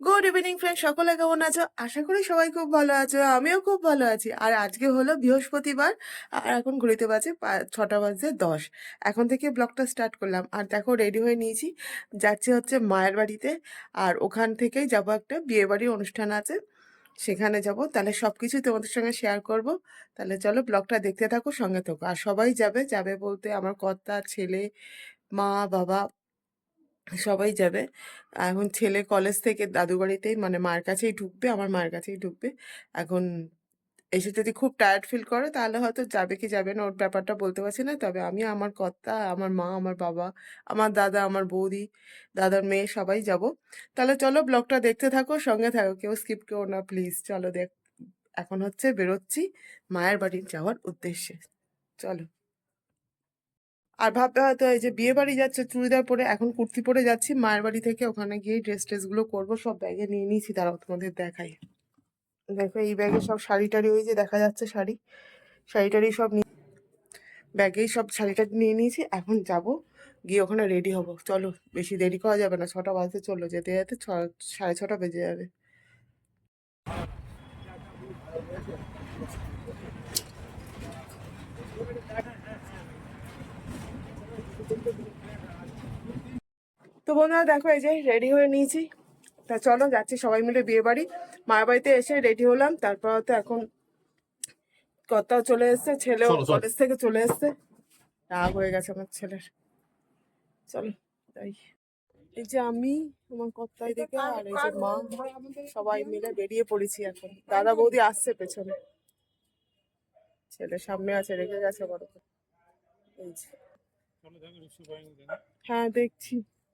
Good evening friend সকলে কেমন আছো? আশা করি সবাই খুব ভালো আছো, আমিও খুব ভালো আছি। আর আজকে হলো বৃহস্পতিবার, আর এখন ঘড়িতে বাজে ছটা বাজে দশ। এখন থেকে ব্লগটা স্টার্ট করলাম। আর দেখো রেডি হয়ে নিয়েছি। যাচ্ছি হচ্ছে মায়ের বাড়িতে। আর ওখান থেকেই যাব একটা বিয়ে বাড়ির অনুষ্ঠান আছে। সেখানে যাব। তাহলে সব কিছুই তোমাদের সঙ্গে শেয়ার করব। তাহলে চলো ব্লগটা দেখতে থাকো, সঙ্গে থাকো। আর সবাই যাবে যাবে বলতে আমার কর্তা, ছেলে, মা, বাবা সবাই যাবে। এখন ছেলে কলেজ থেকে দাদু বাড়িতেই মানে মার কাছেই ঢুকবে, আমার মায়ের কাছেই ঢুকবে। এখন এসে যদি খুব টায়ার্ড ফিল করে, তাহলে হয়তো যাবে কি যাবে না, ওর ব্যাপারটা বলতে পারছি না। তবে আমি, আমার কর্তা, আমার মা, আমার বাবা, আমার দাদা, আমার বৌদি, দাদার মেয়ে, সবাই যাব। তাহলে চলো ব্লগটা দেখতে থাকো, সঙ্গে থাকো, কেউ স্কিপ করো না প্লিজ চলো দেখ, এখন হচ্ছে বেরোচ্ছি মায়ের বাড়ি যাওয়ার উদ্দেশ্যে। চলো। আর ভাবতে হয়তো এই যে বিয়ে বাড়ি যাচ্ছে, চুড়িদার পরে এখন কুর্তি পরে যাচ্ছি, মায়ের বাড়ি থেকে ওখানে গিয়ে ড্রেস ট্রেসগুলো করব, সব ব্যাগে নিয়ে নিয়েছি তারাও তোমাদের দেখাই। দেখো এই ব্যাগে সব শাড়ি টাড়ি, ওই যে দেখা যাচ্ছে শাড়ি শাড়ি টাড়ি সব নিয়ে ব্যাগেই সব শাড়ি টাড়ি নিয়ে নিয়েছি, এখন যাব, গিয়ে ওখানে রেডি হব। চলো, বেশি দেরি করা যাবে না, ছটা বাজতে চলো যেতে যেতে ছ সাড়ে ছটা বেজে যাবে। বন্ধুরা দেখো এই যে রেডি হয়ে নিয়েছি। তা চলো যাচ্ছি সবাই মিলে বিয়ে বাড়ি। মায়ের বাড়িতে এসে রেডি হলাম তারপর তো এখন কর্তাও চলে এসছে ছেলেও। কলেজ থেকে চলে এসছে। রাগ হয়ে গেছে আমার ছেলের। চলো তাই এই যে আমি আমার কর্তাই দেখে আর এই যে মা সবাই মিলে বেরিয়ে পড়েছি এখন। দাদা বৌদি আসছে পেছনে। ছেলে সামনে আছে রেখে গেছে বড় করে। এই যে। হ্যাঁ দেখছি।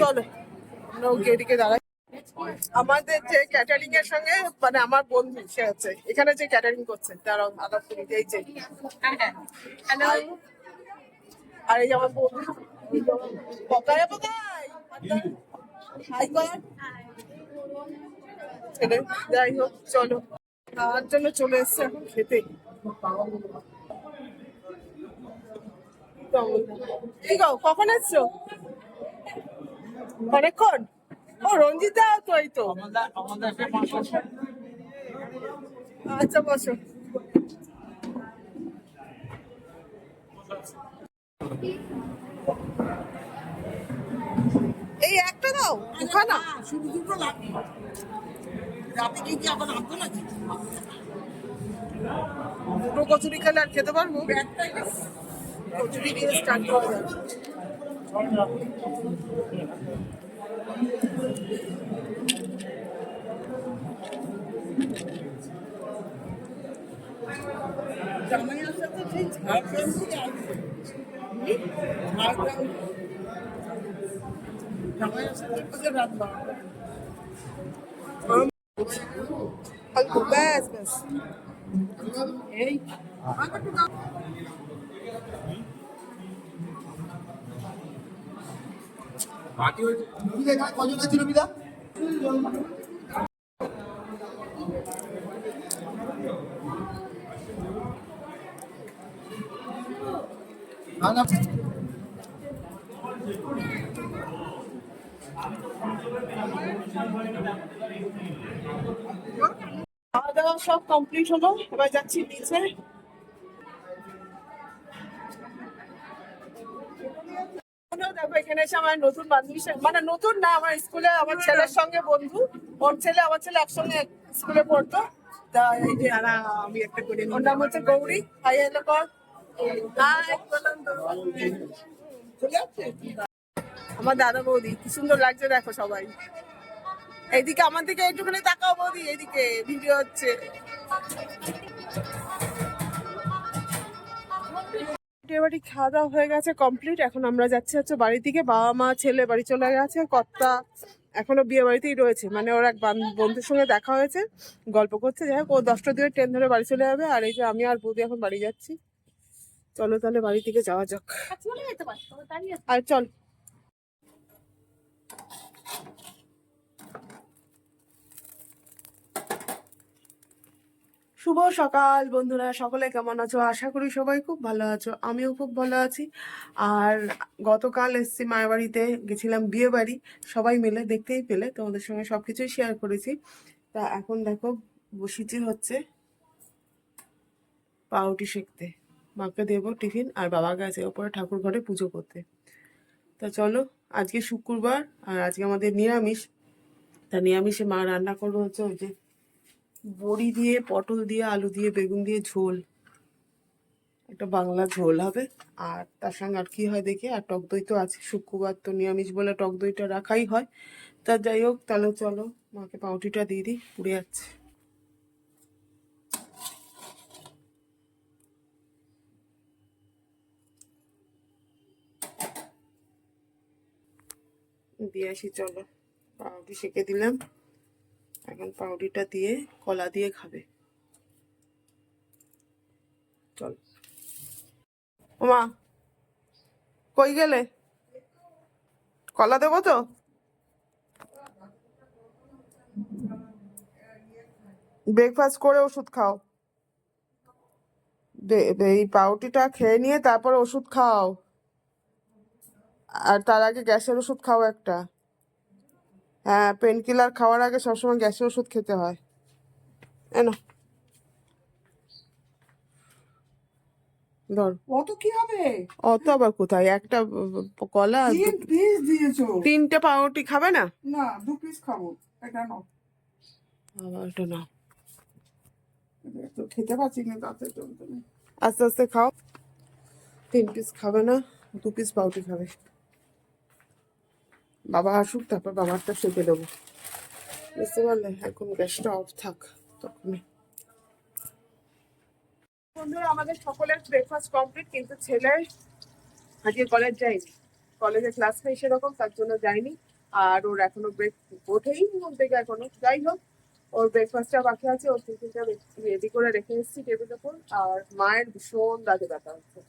চলো আমরা গেটিকে দাঁড়াই। আমাদের যে ক্যাটারিং এর সঙ্গে মানে আমার বন্ধু সে আছে। এখানে যে ক্যাটারিং করছে তারা আলাপ করি এই যে। হ্যালো আর এই আমার বন্ধু। হাই কর যাই হোক চলো। খাওয়ার জন্য চলে এসছে এখন খেতে। এই গো কখন এসছো অনেকক্ষণ ও রঞ্জিতা তো এই তো। আচ্ছা বসো। এই একটা দাও দুখানা। শুধু দুটো লাগবে রাতে কি কি আবার আনতো নাকি দুটো কচুরি খেলে আর খেতে পারব? কচুরি দিয়ে স্টার্ট করা যাবে জামাই আসা তো সেই ঝাড়গ্রাম থেকে আসবে ঝাড়গ্রাম কজন ছিল বিদা খাওয়া দাওয়া সব কমপ্লিট হলো এবার যাচ্ছি নিচে। এখনও দেখো, এখানে এসে আমার নতুন বান্ধবী মানে নতুন না, আমার স্কুলে আমার ছেলের সঙ্গে বন্ধু। ওর ছেলে, আমার ছেলে একসঙ্গে স্কুলে পড়তো। তা আমি একটা করে ওর নাম হচ্ছে গৌরী। হাই হ্যালো আমার দাদা বৌদি, কি সুন্দর লাগছে দেখো সবাই। এইদিকে, আমার দিকে একটুখানি তাকাও বৌদি, এইদিকে, ভিডিও হচ্ছে। বিয়ে বাড়ি খাওয়া দাওয়া হয়ে গেছে কমপ্লিট এখন আমরা যাচ্ছি হচ্ছে বাড়ির দিকে। বাবা মা ছেলে বাড়ি চলে গেছে কর্তা এখনও বিয়ে বাড়িতেই রয়েছে। মানে ওর এক বান- বন্ধুর সঙ্গে দেখা হয়েছে গল্প করছে। যাই হোক ও দশটা দিয়ে ট্রেন ধরে বাড়ি চলে যাবে। আর এই যে আমি আর বৌদি এখন বাড়ি যাচ্ছি। চলো তাহলে বাড়ি থেকে যাওয়া যাক। দাঁড়িয়ে আর চল। শুভ সকাল বন্ধুরা, সকলে কেমন আছো? আশা করি সবাই খুব ভালো আছো। আমিও খুব ভালো আছি। আর গতকাল এসেছি মায়ের বাড়িতে গেছিলাম বিয়ে বাড়ি সবাই মিলে দেখতেই পেলে, তোমাদের সঙ্গে সব কিছুই শেয়ার করেছি। তা এখন দেখো বসিচি হচ্ছে পাউটি শিখতে মাকে দেবো টিফিন আর বাবা গেছে ওপরে ঠাকুর ঘরে পুজো করতে। তা চলো, আজকে শুক্রবার আর আজকে আমাদের নিরামিষ। তা নিরামিষে মা রান্না করব হচ্ছে ওই যে বড়ি দিয়ে, পটল দিয়ে, আলু দিয়ে, বেগুন দিয়ে ঝোল। একটা বাংলা ঝোল হবে। আর তার সঙ্গে আর কি হয় দেখি? আর টক দই তো আছে। শুক্রবার তো নিরামিষ বলে টক দইটা রাখাই হয়। তা যাই হোক, তাহলে চলো মাকে পাউটিটা দিয়ে দিই। পুড়ে যাচ্ছে। দিয়ে আসি, চলো। পাউটি সেঁকে দিলাম। এখন পাউরুটিটা দিয়ে, কলা দিয়ে খাবে। চল। ওমা কই গেলে? কলা দেবো তো? ব্রেকফাস্ট করে ওষুধ খাও। এই পাউটিটা খেয়ে নিয়ে তারপর ওষুধ খাও। আর তার আগে গ্যাসের ওষুধ খাও একটা। হ্যাঁ পেন কিলার খাওয়ার আগে সবসময় গ্যাসের ওষুধ খেতে হয়। এনো ধর। অত কি হবে? অত আবার কোথায়? একটা কলা তিন পিস দিয়েছ। তিনটে পাউরুটি খাবে না? না দু পিস খাব। এটা নাও। আবার এটা না তো খেতে পাচ্ছি না তাতে আস্তে আস্তে খাও। তিন পিস খাবে না দু পিস পাউরুটি খাবে। বাবা আসুক, তারপর বাবারটা সেঁকে দেবো। বুঝতে পারলে? এখন গ্যাসটা অফ থাক, তখনই। বন্ধুরা, আমাদের সকলের ব্রেকফাস্ট কমপ্লিট কিন্তু ছেলে আজকে কলেজ যায়নি। কলেজে ক্লাস নেই সেরকম, তার জন্য যায়নি। আর ওর এখনও ব্রেক ওঠেই ঘুম থেকে এখনও। যাই হোক ওর ব্রেকফাস্টটা বাকি আছে, ওর টিফিনটা রেডি করে রেখে এসেছি টেবিলের উপর। আর মায়ের ভীষণ দাঁতে ব্যথা হচ্ছে।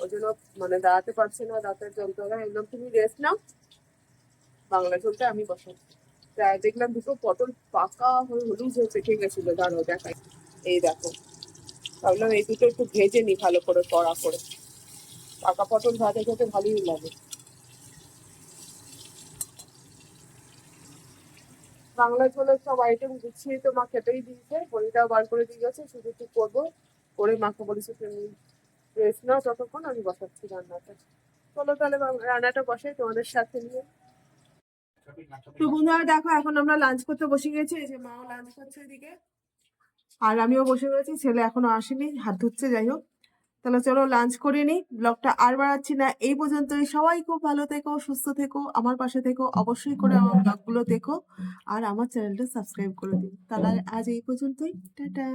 ওই জন্য মানে দাঁড়াতে পারছে না, দাঁতের যন্ত্রণা, একদম তুমি রেস্ট নাও। বাংলা ঝোলটা আমি বসাচ্ছি তা দেখলাম দুটো পটল পাকা হয়ে হলুদ হয়ে পেকে গেছিল দাঁড়াও দেখাই। এই দেখো। ভাবলাম এই দুটো একটু ভেজে নি ভালো করে, কড়া করে। পাকা পটল ভাজা খেতে ভালোই লাগে। বাংলা ঝোলের সব আইটেম গুছিয়ে তো মা খেতেই দিয়েছে বড়িটাও বার করে দিয়ে গেছে, শুধু একটু করব। করে মাকে বলেছে তুমি রেস্ট নাও ততক্ষণ, আমি বসাচ্ছি রান্নাটা। চলো তাহলে রান্নাটা বসাই তোমাদের সাথে নিয়ে। তো বন্ধুরা দেখো এখন আমরা লাঞ্চ করতে বসে গেছি এই যে মাও লাঞ্চ করছে এদিকে। আর আমিও বসে রয়েছি ছেলে এখনও আসেনি হাত ধুচ্ছে যাই হোক। তাহলে চলো লাঞ্চ করে নিই ব্লগটা আর বাড়াচ্ছি না এই পর্যন্তই। সবাই খুব ভালো থেকো সুস্থ থেকো আমার পাশে থেকো অবশ্যই করে আমার ব্লগগুলো দেখো। আর আমার চ্যানেলটা সাবস্ক্রাইব করে দিন তাহলে আজ এই পর্যন্তই টাটা।